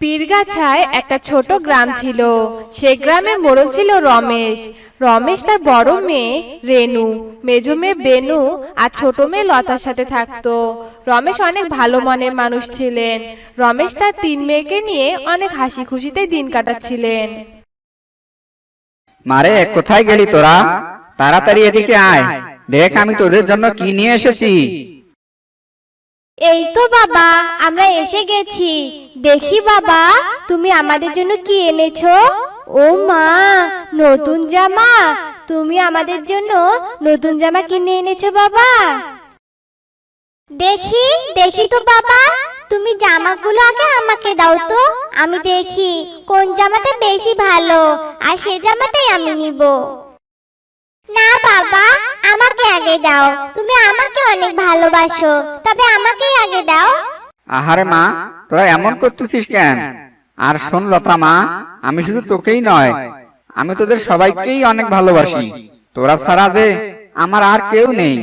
পীরগাছায় একটা ছোট গ্রাম ছিল। সে গ্রামের মোড়ল ছিল রমেশ। রমেশ তার বড় মেয়ে রেনু, মেজো মেয়ে বেনু আর ছোট মেয়ে লতার সাথে থাকতো। রমেশ অনেক ভালো মনের মানুষ ছিলেন। রমেশ তার তিন মেয়েকে নিয়ে অনেক হাসি খুশিতে দিন কাটাচ্ছিলেন। মারে, কোথায় গেলি তোরা? তাড়াতাড়ি এদিকে আয়। দেখ আমি তোদের জন্য কি নিয়ে এসেছি। এই তো বাবা, আমরা এসে গেছি। দেখি বাবা, তুমি আমাদের জন্য কি এনেছো? ও মা, নতুন জামা। তুমি আমাদের জন্য নতুন জামা কিনে এনেছো বাবা। দেখি দেখি তো বাবা, তুমি জামাগুলো আগে আমাকে দাও তো। আমি দেখি কোন জামাটা বেশি ভালো, আর সে জামাটাই আমি নিব। না বাবা, আমাকে আগে দাও। তুমি আমাকে অনেক ভালোবাসো, তবে আমাকেই আগে দাও। আহারে মা, তোরা এমন করতেছিস কেন? আর শোন লতা মা, আমি শুধু তোকেই নয়, আমি তোদের সবাইকেই অনেক ভালোবাসি। তোরা ছাড়া যে আমার আর কেউ নেই,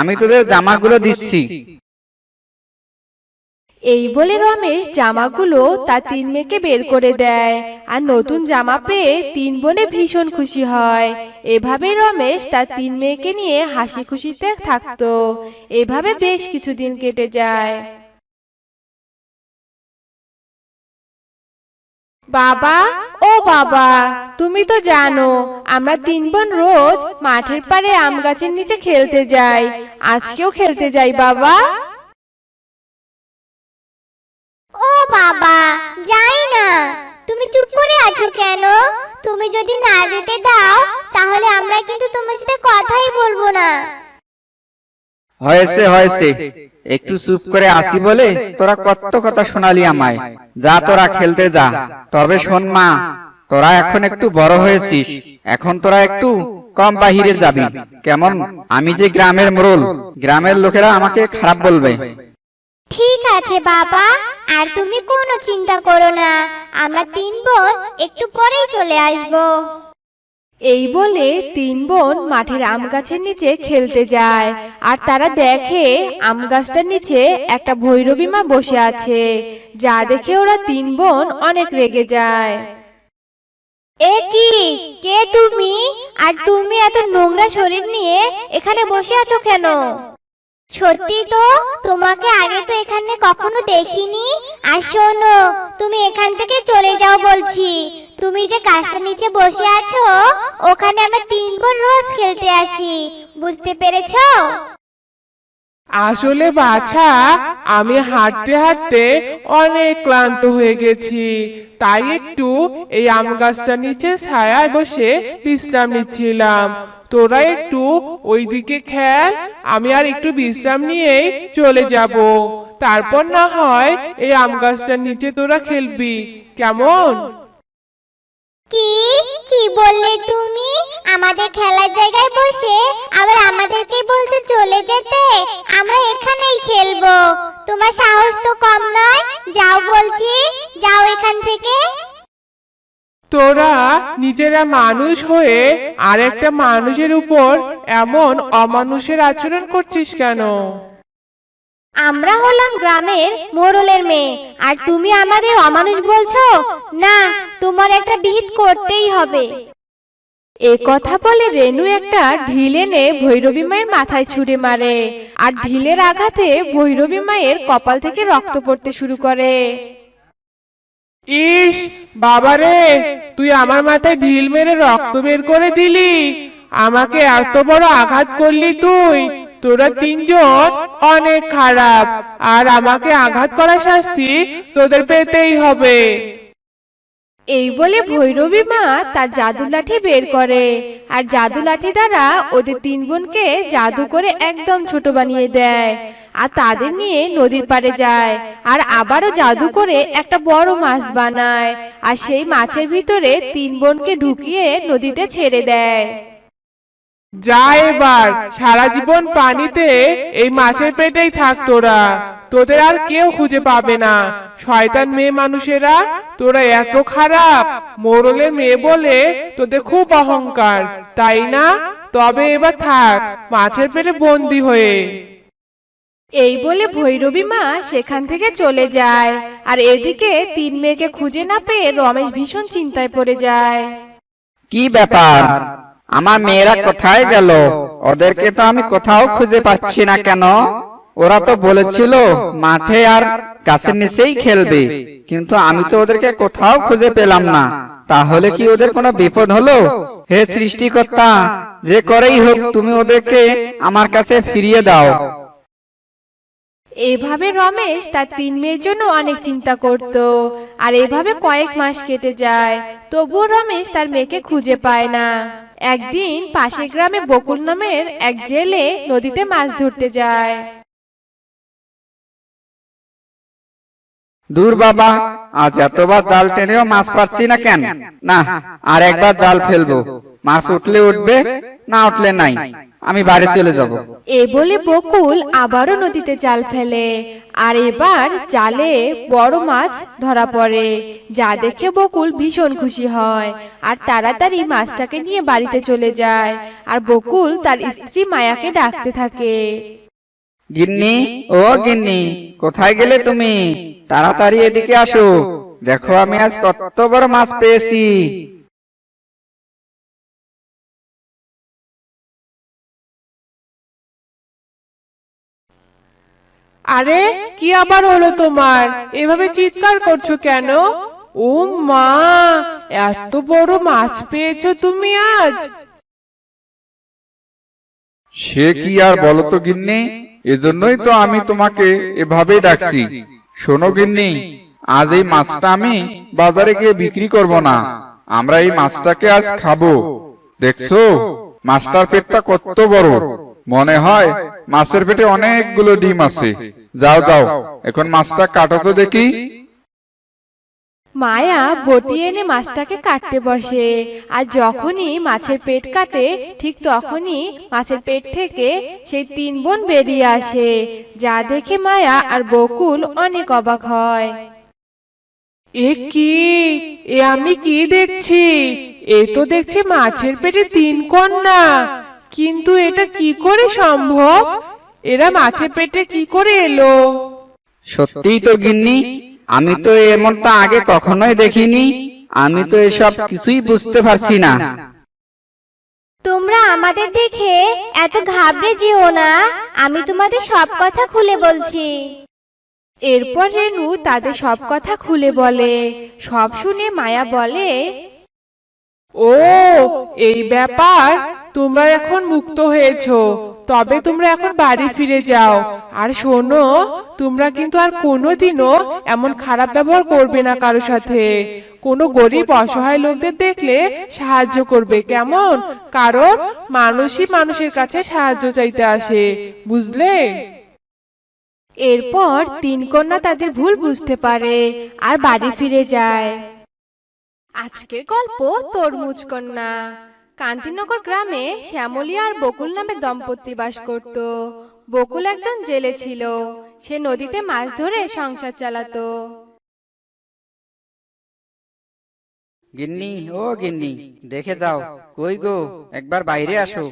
আমি তোদের জামাগুলো দিচ্ছি। এই বলে রমেশ জামাগুলো তার তিন মেয়েকে বের করে দেয়। আর নতুন জামা পেয়ে তিন বোনে ভীষণ খুশি হয়। এভাবে রমেশ তার তিন মেয়েকে নিয়ে হাসি খুশিতে থাকতো। এভাবে বেশ কিছুদিন কেটে যায়। বাবা, ও বাবা, তুমি তো জানো, আমরা তিন বোন রোজ মাঠের পাড়ে আম গাছের নিচে খেলতে যাই। আজকেও খেলতে যাই বাবা। বাবা যাই না। তুমি চুপ করে আছো কেন? তুমি যদি না যেতে দাও তাহলে আমরা কিন্তু তোমার সাথে কথাই বলব না। হয়েছে হয়েছে। একটু চুপ করে আসি বলে তোরা কত কথা শোনালি আমায়। যা তোরা খেলতে যা। তবে শোন মা তোরা এখন একটু বড় হয়েছিস। এখন তোরা একটু কম বাহিরে যাবি। কেমন? আমি যে গ্রামের মোড়ল গ্রামের লোকেরা আমাকে খারাপ বলবে। ঠিক আছে বাবা। আর তুমি কোনো চিন্তা করো না আমরা তিন বোন একটু পরেই চলে আসব। এই বলে তিন বোন মাঠের আম গাছের নিচে খেলতে যায় আর তারা দেখে আম গাছটার নিচে একটা ভৈরবী মা বসে আছে যা দেখে ওরা তিন বোন অনেক রেগে যায়। এ কি? কে তুমি? আর তুমি এত নোংরা শরীর নিয়ে এখানে বসে আছো কেন? সত্যি তো? তোমাকে আগে তো এখানে কখনো দেখিনি? আর শোনো, তুমি এখান থেকে চলে যাও বলছি। তুমি যে গাছটার নিচে বসে আছো, ওখানে আমরা তিন বোন রোজ খেলতে আসি। বুঝতে পেরেছ? আসলে বাছা, আমি হাঁটতে হাঁটতে অনেক ক্লান্ত হয়ে গেছি। তাই একটু এই আম গাছটা নিচে ছায়ায় বসে বিশ্রাম নিচ্ছিলাম। তোরা একটু ওইদিকে খেল আমি আর একটু বিশ্রাম নিয়েই চলে যাব। তারপর না হয় এই আম গাছটার নিচে তোরা খেলবি। কেমন? কি? কি বললে তুমি? আমাদের খেলার জায়গায় বসে আবার আমাদেরকে বলছো চলে যেতে? আমরা এখানেই খেলব। তোমার সাহস তো কম নয়? যাও বলছি, যাও এখান থেকে। তোরা নিজেরা মানুষ হয়ে আর একটা মানুষের উপর এমন অমানুষের আচরণ করছিস কেন? আমরা হলাম গ্রামের মোড়লের মেয়ে। আর তুমি আমাদের অমানুষ বলছো? না তোমার একটা বিহিত করতেই হবে। এ কথা বলে রেনু একটা ঢিল এনে ভৈরবী মায়ের মাথায় ছুঁড়ে মারে। আর ঢিলের আঘাতে ভৈরবী মায়ের কপাল থেকে রক্ত পড়তে শুরু করে। ইস, বাবারে, তুই আমার মাথায় ঢিল মেরে রক্ত বের করে দিলি। আমাকে এত বড় আঘাত করলি তুই। তোরা তিনজন অনেক খারাপ। আর আমাকে আঘাত করার শাস্তি তোদের পেতেই হবে। এই বলে ভৈরবী মা তার জাদু লাঠি বের করে। আর জাদু লাঠি দ্বারা ওদের তিন বোনকে জাদু করে একদম ছোট বানিয়ে দেয়। আর তাদের নিয়ে নদীর পাড়ে যায়। আর আবারও জাদু করে একটা বড় মাছ বানায়। আর সেই মাছের ভিতরে তিন বোনকে ঢুকিয়ে নদীতে ছেড়ে দেয়। যা এবার, সারা জীবন পানিতে এই মাছের পেটেই থাক তোরা। তোদের আর কেউ খুঁজে পাবে না। শয়তান মেয়ে মানুষেরা, তোরা এত খারাপ, মোরলের মেয়ে বলে তোদের খুব অহংকার। তাই না? তবে এবার থাক, মাছের পেটে বন্দি হয়ে। এই বলে ভৈরবী মা সেখান থেকে চলে যায়, আর এদিকে তিন মেয়েকে খুঁজে না পেয়ে রমেশ ভীষণ চিন্তায় পড়ে যায়। কি ব্যাপার? আমার মেয়েরা কোথায় গেল? ওদেরকে তো আমি কোথাও খুঁজে পাচ্ছি না কেন? ওরা তো বলেছিল, মাঠে আর গাছের নিচেই খেলবে, কিন্তু আমি তো ওদেরকে কোথাও খুঁজে পেলাম না। তাহলে কি ওদের কোনো বিপদ হলো? হে সৃষ্টিকর্তা, যে করেই হোক, তুমি ওদেরকে আমার কাছে ফিরিয়ে দাও। এভাবে রমেশ তার তিন মেয়ের জন্য অনেক চিন্তা করত, আর এভাবে কয়েক মাস কেটে যায়। তবুও রমেশ তার মেয়েকে খুঁজে পায় না। একদিন পাশের গ্রামে বকুল নামের এক জেলে নদীতে মাছ ধরতে যায়। দূর বাবা, আজ এতবার জাল টেনেও মাছ পাচ্ছি না কেন? না, আর একবার জাল ফেলব। মাছ উঠলে উঠবে, না উঠলে নাই। আমি বাড়ি চলে যাব। এ বলে বকুল আবারও নদীতে জাল ফেলে। আর এবার জালে বড় মাছ ধরা পড়ে। যা দেখে বকুল ভীষণ খুশি হয় আর তাড়াতাড়ি মাছটাকে নিয়ে বাড়িতে চলে যায়। আর বকুল তার স্ত্রী মায়াকে ডাকতে থাকে। গিন্নি ও গিন্নি কোথায় গেলে তুমি? তাড়াতাড়ি এদিকে আসো। দেখো আমি আজ কত বড় মাছ পেয়েছি। আরে কি আবার হলো তোমার? এভাবে চিৎকার করছ কেন? ও মা এত বড় মাছ পেয়েছ তুমি আজ। সে কি আর বলো তো গিন্নি? এজন্যই তো আমি তোমাকে এভাবে ডাকছি। শোনো গিন্নি, আজ এই মাছটা আমি বাজারে গিয়ে বিক্রি করব না। আমরা এই মাছটাকে আজ খাব। দেখছ, মাছটার পেটটা কত বড়। মনে হয় মাছের পেটে অনেকগুলো ডিম আছে। যাও যাও, এখন মাছটা কাটো তো দেখি। মায়া বটি এনে মাছটাকে কাটতে বসে। আর যখনই মাছের পেট কাটে ঠিক তখনই মাছের পেট থেকে সেই তিন বোন বেরিয়ে আসে যা দেখে মায়া আর বকুল অনেক অবাক হয়। এ কি? এ আমি কি দেখছি? এ তো দেখছি মাছের পেটে তিন কন্যা। কিন্তু এটা কি করে সম্ভব? এরা মাছের পেটে কি করে এলো? সত্যিই তো গিন্নি আমি তো এমনটা আগে কখনোই দেখিনি। আমি তো এসব কিছুই বুঝতে পারছি না। তোমরা আমাদের দেখে এত ঘাবড়ে যেও না। আমি তোমাদের সব কথা খুলে বলছি। এরপর রেনু তাদের সব কথা খুলে বলে। সব শুনে মায়া বলে ও এই ব্যাপার তোমরা এখন মুক্ত হয়েছো। তবে তোমরা এখন বাড়ি ফিরে যাও। আর শোনো তোমরা কিন্তু আর কোনোদিনও এমন খারাপ ব্যবহার করবে না কারও সাথে। কোনো গরিব অসহায় লোকদের দেখলে সাহায্য করবে। কেমন? কারণ মানুষই মানুষের কাছে সাহায্য চাইতে আসে। বুঝলে? এরপর তিন কন্যা তাদের ভুল বুঝতে পারে আর বাড়ি ফিরে যায়। আজকের গল্প তরমুজ কন্যা। কান্তিনগর গ্রামে শ্যামলী আর বকুল নামে দম্পতি বাস করত। বকুল একজন জেলে ছিল। সে নদীতে মাছ ধরে সংসার চালাতো। গিন্নি ও গিন্নি দেখে যাও। কই গো? একবার বাইরে আসো।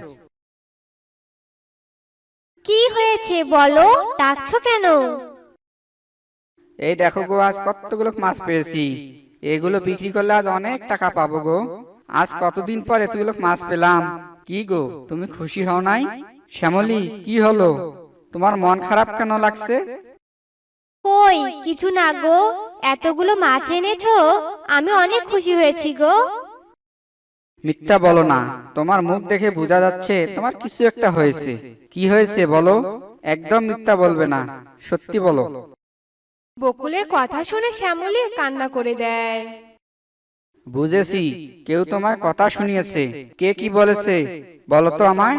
কি হয়েছে বলো? ডাকছো কেন? এই দেখো গো আজ কতগুলো মাছ পেয়েছি। এগুলো বিক্রি করলে আজ অনেক টাকা পাবো গো। আজ কতদিন পর এতগুলো মাছ পেলাম? কি গো তুমি খুশি হও নাই? শ্যামলী কি হলো? তোমার মন খারাপ কেন লাগছে? কই কিছু না গো। এতগুলো মাছ এনেছো আমি অনেক খুশি হয়েছি গো। মিথ্যা বলো না তোমার মুখ দেখে বোঝা যাচ্ছে তোমার কিছু একটা হয়েছে। কি হয়েছে বলো? একদম মিথ্যা বলবে না সত্যি বলো। বকুলের কথা শুনে শ্যামলী কান্না করে দেয়। বুঝেছি কেউ তোমার কথা শুনিয়েছে। কে কি বলেছে? বলো তো আমায়।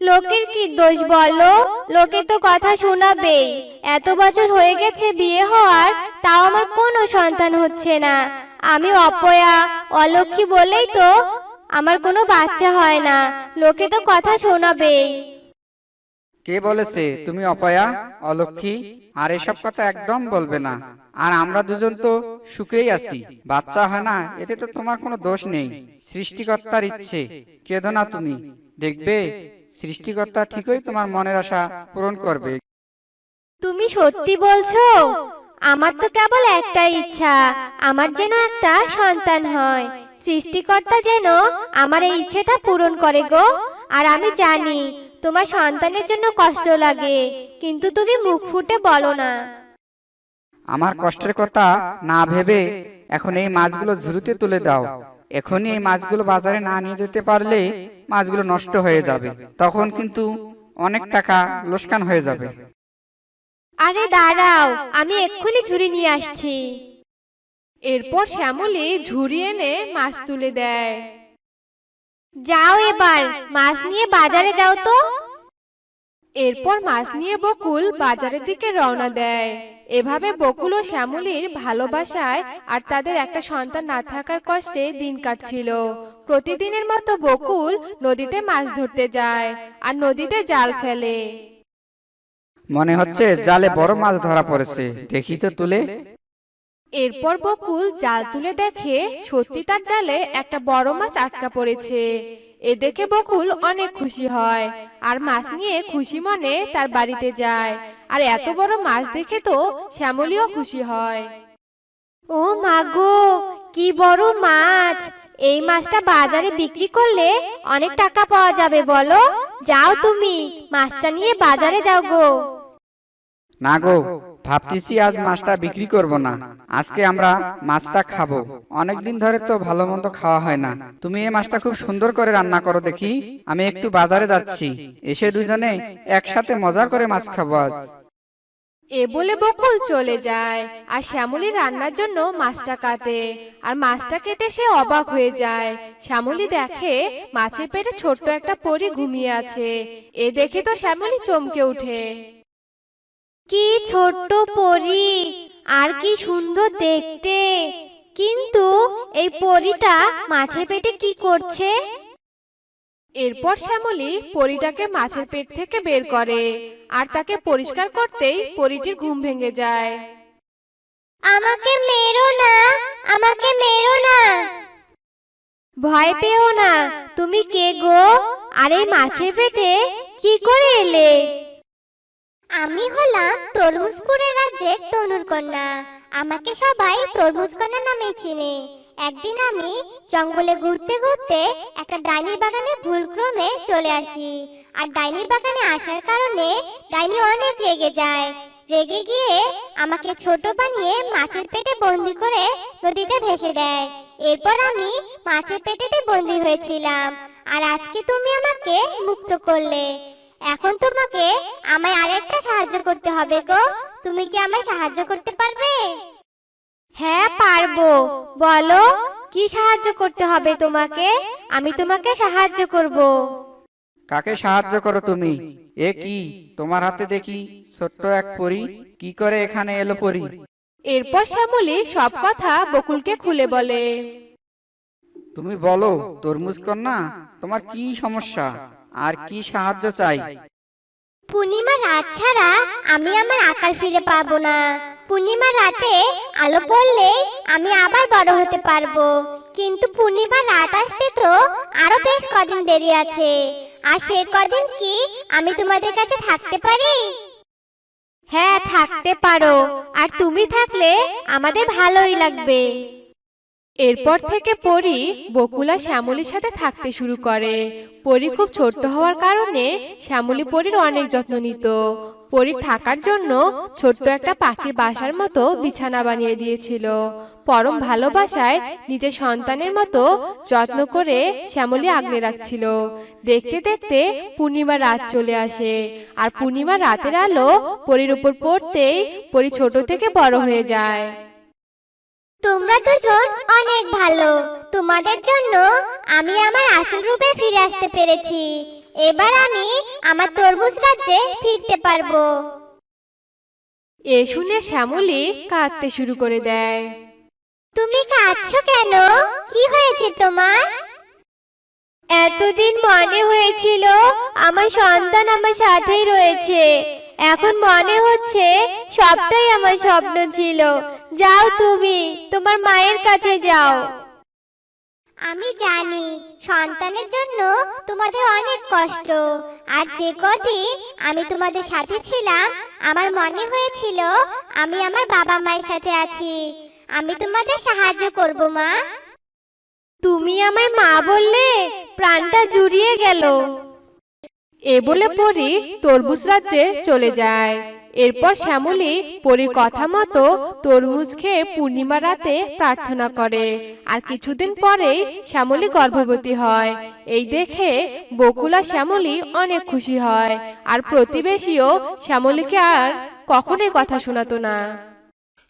লোকের কি দোষ বলো? লোকে তো কথা শোনাবে এত বছর হয়ে গেছে বিয়ে হওয়ার তাও আমার কোনো সন্তান হচ্ছে না। আমি অপয়া অলক্ষী বলেই তো আমার কোনো বাচ্চা হয় না। লোকে তো কথা শোনাবেই। কে বলেছে, তুমি অপয়া, অলক্ষী? আর এসব কথা একদম বলবে না। আর আমরা দুজন তো সুখেই আছি। বাচ্চা হয় না, এতে তো তোমার কোনো দোষ নেই। সৃষ্টিকর্তার ইচ্ছে। কেঁদো না তুমি। দেখবে, সৃষ্টিকর্তা ঠিকই তোমার মনের আশা পূরণ করবে। তুমি সত্যি বলছো? আমার তো কেবল একটাই ইচ্ছা, আমার যেন একটা সন্তান হয়। সৃষ্টিকর্তা যেন আমার এই ইচ্ছেটা পূরণ করে গো। আর আমি জানি তোমার সন্তানের জন্য কষ্ট লাগে কিন্তু তুমি মুখ ফুটে বলো না। আমার কষ্টের কথা না ভেবে এখন এই মাছগুলো ঝুড়িতে তুলে দাও। এখনই এই মাছগুলো বাজারে না নিয়ে যেতে পারলে মাছগুলো নষ্ট হয়ে যাবে। তখন কিন্তু অনেক টাকা লোকসান হয়ে যাবে। আরে দাঁড়াও আমি এক্ষুনি ঝুড়ি নিয়ে আসছি। এরপর শ্যামলী ঝুড়ি এনে মাছ তুলে দেয়। যাও এবার মাছ নিয়ে বাজারে যাও তো। এরপর মাছ নিয়ে বকুল বাজারের দিকে রওনা দেয়। এভাবে বকুল ও শ্যামলীর ভালোবাসায় আর তাদের একটা সন্তান না থাকার কষ্টে দিন কাটছিল। প্রতিদিনের মতো বকুল নদীতে মাছ ধরতে যায় আর নদীতে জাল ফেলে। মনে হচ্ছে জালে বড় মাছ ধরা পড়েছে। দেখি তো তুলে। এরপর বকুল জাল তুলে দেখে সত্যি তার জালে একটা বড় মাছ আটকা পড়েছে। এ দেখে বকুল অনেক খুশি হয় আর মাছ নিয়ে খুশি মনে তার বাড়িতে যায়। আর এত বড় মাছ দেখে তো শ্যামলিও খুশি হয়। ও মাগো কি বড় মাছ! এই মাছটা বাজারে বিক্রি করলে অনেক টাকা পাওয়া যাবে বলো। যাও তুমি মাছটা নিয়ে বাজারে যাও গো। না গো ভাবতেছি আজ মাছটা বিক্রি করব না। আজকে আমরা মাছটা খাব। অনেকদিন ধরে তো ভালো মন্দ খাওয়া হয় না। তুমি এই মাছটা খুব সুন্দর করে রান্না করো দেখি। আমি একটু বাজারে যাচ্ছি। এসে দুজনে একসাথে মজা করে মাছ খাব আজ। এ বলে বকুল চলে যায় আর শ্যামলী রান্নার জন্য মাছটা কাটে। আর মাছটা কেটে সে অবাক হয়ে যায়। শ্যামলী দেখে মাছের পেটে ছোট্ট একটা পরি ঘুমিয়ে আছে। এ দেখে তো শ্যামলী চমকে ওঠে। কি ছোট্ট পরি আর কি সুন্দর দেখতে। কিন্তু এই পরিটা মাছের পেটে কি করছে? এরপর শ্যামলী পরিটাকে মাছের পেট থেকে বের করে আর তাকে পরিষ্কার করতেই পরিটির ঘুম ভেঙে যায়। আমাকে মেরো না আমাকে মেরো না। ভয় পেও না তুমি কে গো? আর এই মাছের পেটে কি করে এলে? আমি হলাম তরমুজপুরের রাজ্যের তনুর কন্যা। আমাকে সবাই তরমুজ কন্যা নামে চিনে। একদিন আমি জঙ্গলে ঘুরতে ঘুরতে একটা ডাইনির বাগানে ভুলক্রমে চলে আসি। আর ডাইনির বাগানে আসার কারণে ডাইনি অনেক রেগে যায়। রেগে গিয়ে আমাকে ছোট বানিয়ে মাছের পেটে বন্দি করে নদীতে ভেসে দেয়। এরপর আমি মাছের পেটেতে বন্দি হয়েছিলাম। আর আজকে তুমি আমাকে মুক্ত করলে। এখন তোমাকে আমায় আরেকটা সাহায্য করতে হবে গো। তুমি কি আমায় সাহায্য করতে পারবে? হ্যাঁ পারব। বলো কি সাহায্য করতে হবে তোমাকে? আমি তোমাকে সাহায্য করব। কাকে সাহায্য করো তুমি? এ কি? তোমার হাতে দেখি ছোট্ট এক পরি কি করে এখানে এলো পরি? এরপর শ্যামলী সব কথা বকুলকে খুলে বলে। তুমি বলো তরমুজ কন্যা তোমার কি সমস্যা? আর কি সাহায্য চাই? পূর্ণিমা রাত ছাড়া আমি আমার আকার ফিরে পাবো না। পূর্ণিমা রাতে আলো পড়লে আমি আবার বড় হতে পারব। কিন্তু পূর্ণিমা রাত আসতে তো আরও বেশ কদিন দেরি আছে। আর সে কদিন কি আমি তোমাদের কাছে থাকতে পারি? হ্যাঁ থাকতে পারো। আর তুমি থাকলে আমাদের ভালোই লাগবে। এরপর থেকে পরি বকুলা শ্যামলীর সাথে থাকতে শুরু করে। পরি খুব ছোট্ট হওয়ার কারণে শ্যামলী পরির অনেক যত্ন নিত। পরির থাকার জন্য ছোট্ট একটা পাখির বাসার মতো বিছানা বানিয়ে দিয়েছিল। পরম ভালোবাসায় নিজের সন্তানের মতো যত্ন করে শ্যামলী আগলে রাখছিল। দেখতে দেখতে পূর্ণিমা রাত চলে আসে আর পূর্ণিমা রাতের আলো পরির উপর পড়তেই পরি ছোট থেকে বড় হয়ে যায়। তোমরা দুজন অনেক ভালো। তোমাদের জন্য আমি আমার আসল রূপে ফিরে আসতে পেরেছি। এবার আমি আমার তরমুজ রাজ্যে ফিরতে পারব। এ শুনে শ্যামলী কাঁদতে শুরু করে দেয়। তুমি কাঁদছো কেন? কি হয়েছে তোমার? এতদিন মনে হয়েছিল আমার সন্তান আমার সাথেই রয়েছে। এখন মনে হচ্ছে সবটাই আমার স্বপ্ন ছিল। যাও তুমি তোমার মায়ের কাছে যাও। আমি জানি সন্তানের জন্য তোমাদের অনেক কষ্ট। আর যে কদিন আমি তোমাদের সাথে ছিলাম আমার মনে হয়েছিল আমি আমার বাবা মায়ের সাথে আছি। আমি তোমাদের সাহায্য করব মা। তুমি আমায় মা বললে প্রাণটা জুড়িয়ে গেল। এ বলে পরি তরমুজ রাজ্যে চলে যায়। এরপর শ্যামলী পরীর কথা মতো তরমুজ খেয়ে পূর্ণিমা রাতে প্রার্থনা করে। আর কিছুদিন পরেই শ্যামলী গর্ভবতী হয়। এই দেখে বকুলা শ্যামলী অনেক খুশি হয়। আর প্রতিবেশীও শ্যামলীকে আর কখনোই কথা শোনাতো না।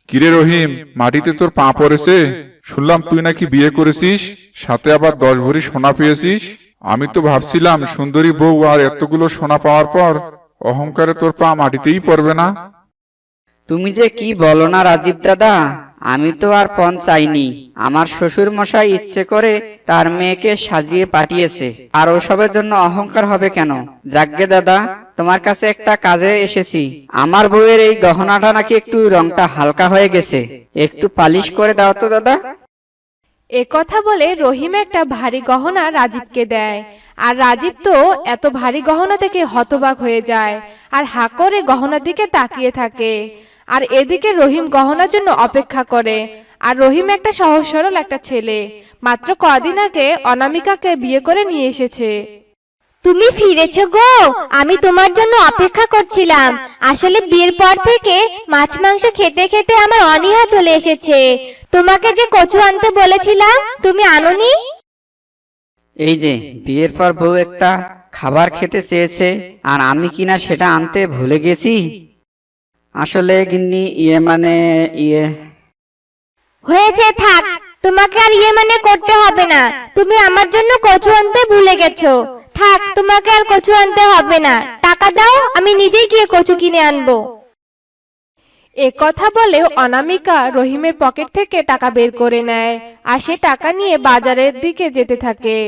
কিরে রহিম, মাটিতে তোর পা পড়েছে? শুনলাম তুই নাকি বিয়ে করেছিস, সাথে আবার দশ ভরি সোনা পেয়েছিস। আমি তো ভাবছিলাম, সুন্দরী বউ আর এতগুলো সোনা পাওয়ার পর অহংকারে তোর পা মাটিতেই পড়বে না। তুমি যে কি বলো না রাজীব দাদা, আমি তো আর পণ চাইনি। আমার শ্বশুর মশাই ইচ্ছে করে তার মেয়েকে সাজিয়ে পাঠিয়েছে। আর ওসবের জন্য অহংকার হবে কেন? যাগ্গে দাদা, তোমার কাছে একটা কাজে এসেছি। আমার বউয়ের এই গহনাটা নাকি একটু রংটা হালকা হয়ে গেছে। একটু পালিশ করে দাও তো দাদা। এ কথা বলে রহিম একটা ভারী গহনা রাজীবকে দেয়। আর রাজীব তো এত ভারী গহনা থেকে হতবাক হয়ে যায় আর হা করে গহনার দিকে তাকিয়ে থাকে। আর এদিকে রহিম গহনার জন্য অপেক্ষা করে। আর রহিম একটা সহজ সরল একটা ছেলে। মাত্র কদিন আগে অনামিকাকে বিয়ে করে নিয়ে এসেছে। তুমি ফিরেছো গো। আমি তোমার জন্য অপেক্ষা করছিলাম। আসলে বিয়ের পর থেকে মাছ মাংস খেতে খেতে আমার অনীহা চলে এসেছে। তোমাকে যে কচু আনতে বলেছিলাম তুমি আনোনি? এই যে বিয়ের পর বউ একটা খাবার খেতে চেয়েছে আর আমি কিনা সেটা আনতে ভুলে গেছি? আসলে গিন্নি ইয়ে মানে ইয়ে হয়েছে থাক। তোমাকে আর ইয়ে মানে করতে হবে না। তুমি আমার জন্য কচু আনতে ভুলে গেছো। থাক তোমাকে আর কচু আনতে হবে না। টাকা দাও আমি নিজেই গিয়ে কচু কিনে আনব। এ কথা বলে অনামিকা রহিমের পকেট থেকে টাকা বের করে নেয় আর সে টাকা নিয়ে বাজারের দিকে যেতে থাকে।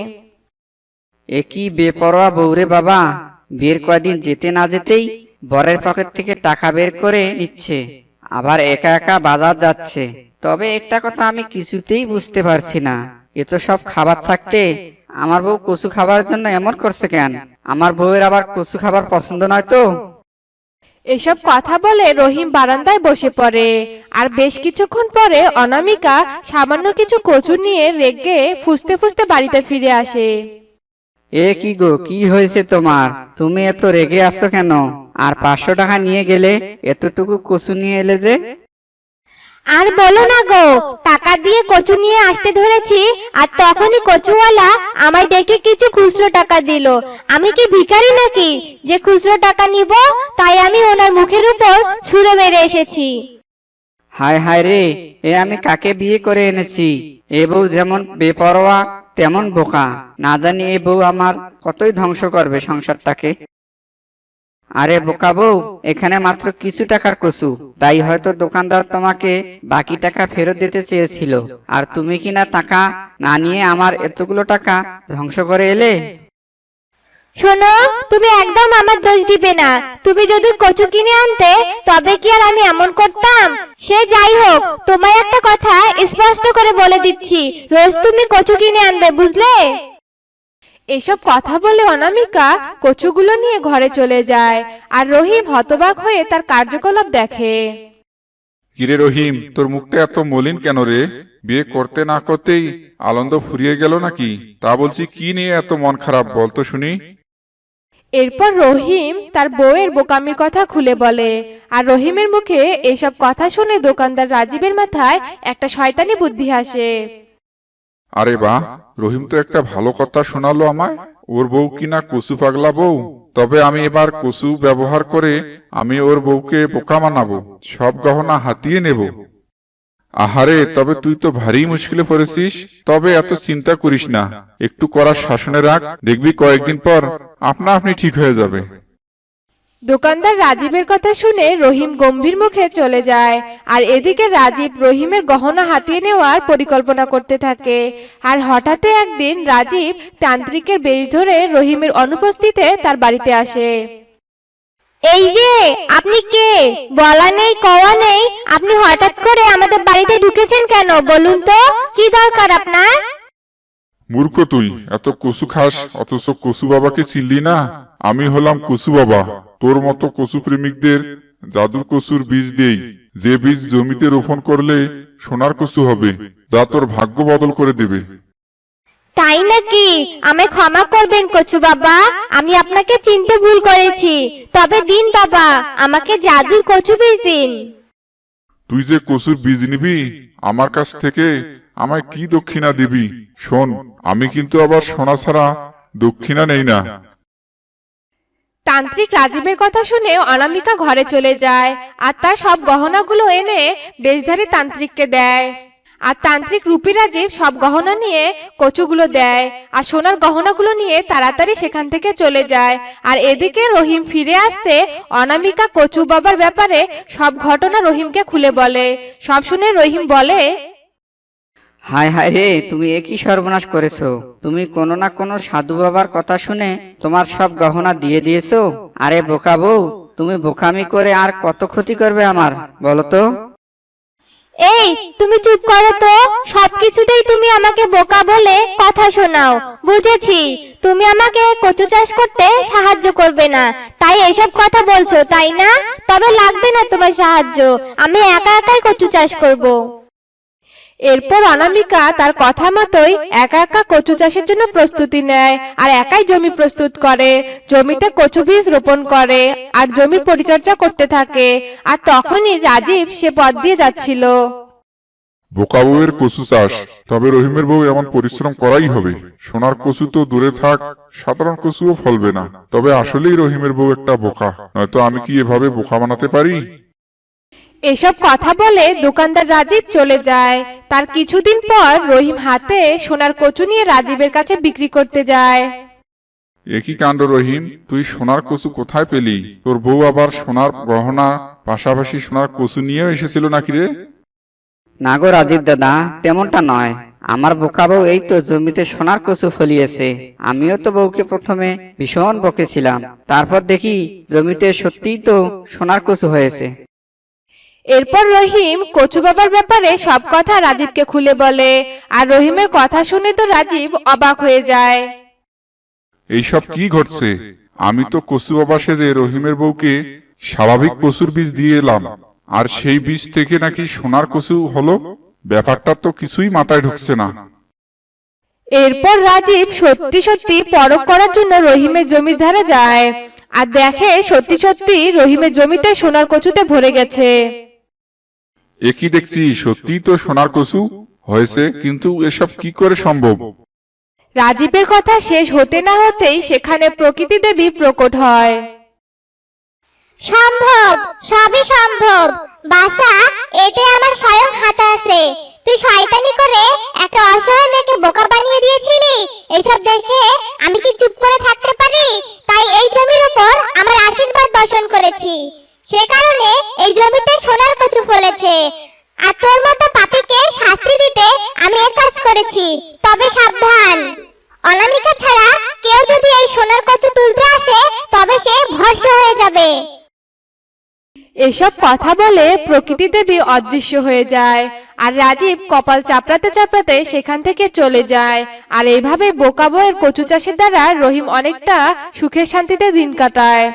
এ কি বেপরোয়া বউরে বাবা। বিয়ের কয়দিন যেতে না যেতেই বরের পকেট থেকে টাকা বের করে নিচ্ছে আবার একা একা বাজার যাচ্ছে। তবে একটা কথা আমি কিছুতেই বুঝতে পারছি না। এ তো সব খাবার থাকতে আমার বউ কচু খাবার জন্য এমন করছে কেন? আমার বউয়ের আবার কচু খাবার পছন্দ নয় তো? এসব কথা বলে রহিম বারান্দায় বসে পড়ে। আর বেশ কিছুক্ষণ পরে অনামিকা সামান্য কিছু কচু নিয়ে রেগে ফুসতে ফুসতে বাড়িতে ফিরে আসে। এ কি গো কি হয়েছে তোমার? তুমি এত রেগে আছো কেন? আর পাঁচশো টাকা নিয়ে গেলে এতটুকু কচু নিয়ে এলে যে? আর বলো না গো, টাকা দিয়ে কচু নিয়ে আসতে ধরেছি, আর তখনই কচুওয়ালা আমায় ডেকে কিছু খুচরো টাকা দিল। আমি কি ভিখারি নাকি? যে খুচরো টাকা নিব, তাই আমি ওনার মুখের উপর ছুঁড়ে মেরে এসেছি। হায় হায় রে, এ আমি কাকে বিয়ে করে এনেছি? এ বউ যেমন বেপরোয়া, তেমন বোকা। না জানি এ বউ আমার কতই ধ্বংস করবে সংসারটাকে। আরে বোকা বউ, এখানে মাত্র কিছু টাকার কচু। তাই হয়তো দোকানদার তোমাকে বাকি টাকা ফেরত দিতে চেয়েছিল। আর তুমি কিনা টাকা না নিয়ে আমার এতগুলো টাকা ধ্বংস করে এলে? শোনো, তুমি একদম আমার দোষ দিবে না। তুমি যদি কচু কিনে আনতে, তবে কি আর আমি এমন করতাম? সে যাই হোক, তোমায় একটা কথা স্পষ্ট করে বলে দিচ্ছি। রোজ তুমি কচু কিনে আনবে, বুঝলে? এসব কথা বলে অনামিকা কচুগুলো নিয়ে ঘরে চলে যায় আর রহিম হতবাক হয়ে তার কার্যকলাপ দেখে। কিরে রহিম তোর মুখটা এত মলিন কেন রে? বিয়ে করতে না করতেই আনন্দ ফুরিয়ে গেল নাকি? তা বলছি কি নিয়ে এত মন খারাপ বলতো শুনি। এরপর রহিম তার বউয়ের বোকামির কথা খুলে বলে আর রহিমের মুখে এসব কথা শুনে দোকানদার রাজীবের মাথায় একটা শয়তানি বুদ্ধি আসে। আরে বাহ, রহিম তো একটা ভালো কথা শোনালো আমায়। ওর বউ কিনা কচু পাগলা বউ? তবে আমি এবার কচু ব্যবহার করে আমি ওর বউকে বোকা মানাবো সব গহনা হাতিয়ে নেব। আহারে, তবে তুই তো ভারী মুশকিলে পড়েছিস। তবে এত চিন্তা করিস না। একটু করার শাসনে রাখ, দেখবি কয়েকদিন পর আপনা আপনি ঠিক হয়ে যাবে। দোকানদার রাজীবের কথা শুনে রহিম গম্ভীর মুখে চলে যায়। আর এদিকে রাজীব রহিমের গহনা হাতিয়ে নেওয়ার পরিকল্পনা করতে থাকে। আর হঠাৎ একদিন রাজীব তান্ত্রিকের বেশ ধরে রহিমের অনুপস্থিতিতে তার বাড়িতে আসে। এই যে, আপনি কে? বলা নেই, কওয়া নেই। আপনি হঠাৎ করে আমাদের বাড়িতে ঢুকেছেন কেন? বলুন তো, কি দরকার আপনার? মূর্খ তুই, এত কচু খাস, অথচ কচু বাবাকে চিনলি না? আমি হলাম কচু বাবা। তোর মতো কচু প্রেমিকদের জাদুর কচুর বীজ দেই। যে বীজ জমিতে রোপণ করলে সোনার কচু হবে, যা তোর ভাগ্য বদল করে দেবে। তাই নাকি? আমায় ক্ষমা করবেন কচু বাবা। আমি আপনাকে চিনতে ভুল করেছি। তবে দিন বাবা, আমাকে জাদুর কচু বীজ দিন। তুই যে কচুর বীজ নিবি, আমার কাছ থেকে আমায় কি দক্ষিণা দিবি? শোন, আমি কিন্তু আবার সোনা ছাড়া দক্ষিণা নেই না। তান্ত্রিক রাজীবের কথা শুনে অনামিকা ঘরে চলে যায় আর তার সব গহনাগুলো এনে বেশধারী তান্ত্রিককে দেয়। আর তান্ত্রিক রূপী রাজীব সব গহনা নিয়ে কচুগুলো দেয় আর সোনার গহনাগুলো নিয়ে তাড়াতাড়ি সেখান থেকে চলে যায়। আর এদিকে রহিম ফিরে আসতে অনামিকা কচু বাবার ব্যাপারে সব ঘটনা রহিমকে খুলে বলে। সব শুনে রহিম বলে, হায় হায় রে, তুমি একই সর্বনাশ করেছ? তুমি কোনো না কোনো সাধু বাবার কথা শুনে তোমার সব গহনা দিয়ে দিয়েছ? আরে বোকা বউ, তুমি বোকামি করে আর কত ক্ষতি করবে আমার, বলো তো? এই, তুমি চুপ করো তো। সবকিছুতেই তুমি আমাকে বোকা বলে কথা শোনাও। বুঝেছি, তুমি আমাকে কচু চাষ করতে সাহায্য করবে না। তাই এসব কথা বলছো, তাই না? তবে লাগবে না তোমার সাহায্য। আমি একা একাই কচু চাষ করব। এরপর অনামিকা তার কথা মতোই একা একা কচু চাষের জন্য প্রস্তুতি নেয় আর একাই জমি প্রস্তুত করে, জমিতে কচু বীজ রোপণ করে আর জমির পরিচর্যা করতে থাকে। আর তখনই রাজীব সে পথ দিয়ে যাচ্ছিল। বোকা বউয়ের কচু চাষ, তবে রহিমের বউ এমন পরিশ্রম করাই হবে। সোনার কচু তো দূরে থাক, সাধারণ কচুও ফলবে না। তবে আসলেই রহিমের বউ একটা বোকা, নয়তো আমি কি এভাবে বোকা বানাতে পারি? এসব কথা বলে দোকানদার রাজীব চলে যায়। তার কিছুদিন পর রহিম হাতে সোনার কচু নিয়ে রাজীবের কাছে বিক্রি করতে যায়। একই কাণ্ড রহিম? তুই সোনার কচু কোথায় পেলি? তোর বউ আবার সোনার গহনা পাশাপাশি সোনার কচু নিয়েও এসেছিল নাকি রে? না গো রাজীব দাদা তেমনটা নয়। আমার বোকা বউ এই তো জমিতে সোনার কচু ফলিয়েছে। আমিও তো বউকে প্রথমে ভীষণ বকেছিলাম। তারপর দেখি জমিতে সত্যিই তো সোনার কচু হয়েছে। এরপর রহিম কচু বাবার ব্যাপারে সব কথা রাজীবকে খুলে বলে আর রহিমের কথা শুনে তো রাজীব অবাক হয়ে যায়। এইসব কি ঘটছে? আমি তো কচু বাবা সেজে রহিমের বউকে স্বাভাবিক কচুর বীজ দিয়ে এলাম। আর সেই বীজ থেকে নাকি সোনার কচু হলো? ব্যাপারটা তো কিছুই মাথায় ঢুকছে না। এরপর রাজীব সত্যি সত্যি পরখ করার জন্য রহিমের জমির ধারে যায় আর দেখে সত্যি সত্যি রহিমের জমিতে সোনার কচুতে ভরে গেছে। একই দেখছি? সত্যি তো সোনার কচু? হয়েছে কিন্তু এসব কি করে সম্ভব? রাজীবের কথা শেষ হতে না হতেই সেখানে প্রকৃতি দেবী প্রকট হয়। সম্ভব সবই সম্ভব। বাসা এতে আমার স্বয়ং হাতে আছে। তুই শয়তানি করে একটা অসহায় মেয়েকে বোকা বানিয়ে দিয়েছিলি? এইসব দেখে আমি কি চুপ করে থাকতে পারি? তাই এই জমির উপর আমার আশীর্বাদ বর্ষণ করেছি। সে কারণে এই জমিতে সোনার কচু ফলেছে। আর তোর মতো পাপীকে শাস্তি দিতে আমি এক কাজ করেছি, তবে সাবধান। অনামিকা ছাড়া কেউ যদি এই সোনার কচু তুলতে আসে, তবে সে ভস্ম হয়ে যাবে। এসব কথা বলে প্রকৃতি দেবী অদৃশ্য হয়ে যায়, আর রাজীব কপাল চাপড়াতে চাপড়াতে সেখান থেকে চলে যায়। আর এইভাবে বোকা বউয়ের কচু চাষের দ্বারা রহিম অনেকটা সুখে শান্তিতে দিন কাটায়।